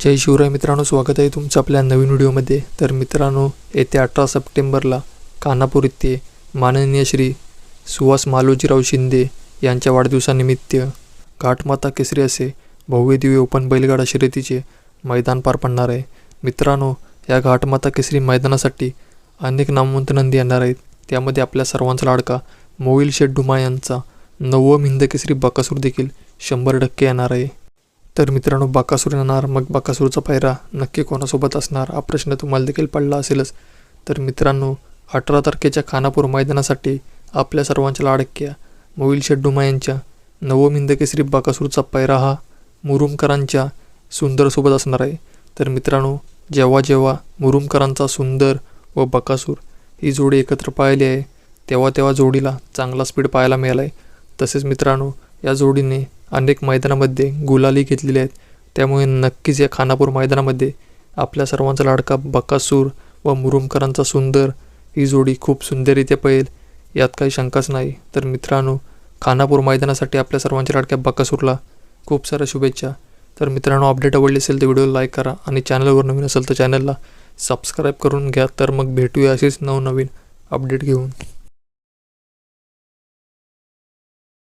जय शिवराय मित्रांनो स्वागत आहे तुमचं आपल्या नवीन व्हिडिओमध्ये. तर मित्रांनो येत्या अठरा सप्टेंबरला कानापूर येथे माननीय श्री सुहास मालोजीराव शिंदे यांच्या वाढदिवसानिमित्त घाटमाता केसरी असे भव्य दिव्य ओपन बैलगाडा शर्यतीचे मैदान पार पडणार आहे. मित्रांनो या घाटमाता केसरी मैदानासाठी अनेक नामवंत नंदी येणार आहेत. त्यामध्ये आपल्या सर्वांचा लाडका मोविल शेठ डुमा यांचा नवम हिंद केसरी बकासूर देखील शंभर टक्के येणार आहे. तर मित्रांनो बाकासूर येणार मग बाकासूरचा पायरा नक्की कोणासोबत असणार? हा प्रश्न तुम्हाला देखील पडला असेलच. तर मित्रांनो अठरा तारखेच्या खानापूर मैदानासाठी आपल्या सर्वांच्या लाडक्या मोविल शेड्डुमा यांच्या नवमिंद केसरी बाकासूरचा पायरा हा मुरुमकरांच्या सुंदरसोबत असणार आहे. तर मित्रांनो जेव्हा जेव्हा मुरुमकरांचा सुंदर व बकासूर ही जोडी एकत्र पाहिली आहे तेव्हा तेव्हा जोडीला चांगला स्पीड पाहायला मिळाला आहे तसेच मित्रांनो या जोडीने अनेक मैदानामध्ये गुलाली घेतलेली आहेत. त्यामुळे नक्कीच या खानापूर मैदानामध्ये आपल्या सर्वांचा लाडका बकासूर व मुरुमकरांचा सुंदर ही जोडी खूप सुंदररित्या पळेल यात काही शंकाच नाही. तर मित्रांनो खानापूर मैदानासाठी आपल्या सर्वांच्या लाडक्या बकासूरला खूप साऱ्या शुभेच्छा. तर मित्रांनो अपडेट आवडली असेल तर व्हिडिओला लाईक करा आणि चॅनलवर नवीन असेल तर चॅनलला सबस्क्राईब करून घ्या. तर मग भेटूया असेच नवनवीन अपडेट घेऊन.